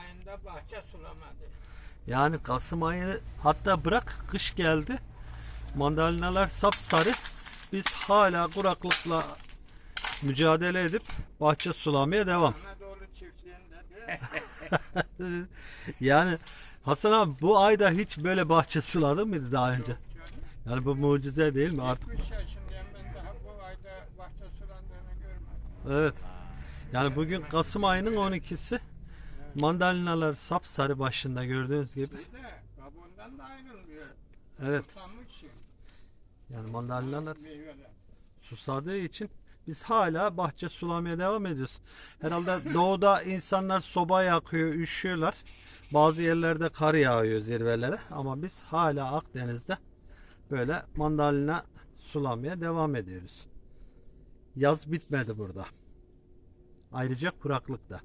hala bahçe sulamadı. Yani Kasım ayı hatta bırak kış geldi. Mandalinalar sapsarı. Biz hala kuraklıkla mücadele edip bahçe sulamaya devam. Anadolu çiftliğinde de yani Hasan abi bu ayda hiç böyle bahçe suladın mıydı daha önce? Yani bu mucize değil mi artık? 70 yaşındayım ben daha bu ayda bahçe sulandığını görmedim. Evet. Yani bugün Kasım ayının 12'si. Mandalinalar sapsarı başında gördüğünüz gibi. Kabuğundan da ayrılmıyor. Evet. Susamış ya. Yani mandalinalar Meyveler. susadığı için biz hala bahçe sulamaya devam ediyoruz. Herhalde doğuda insanlar soba yakıyor, üşüyorlar. Bazı yerlerde kar yağıyor zirvelere ama biz hala Akdeniz'de böyle mandalina sulamaya devam ediyoruz. Yaz bitmedi burada. Ayrıca kuraklıkta.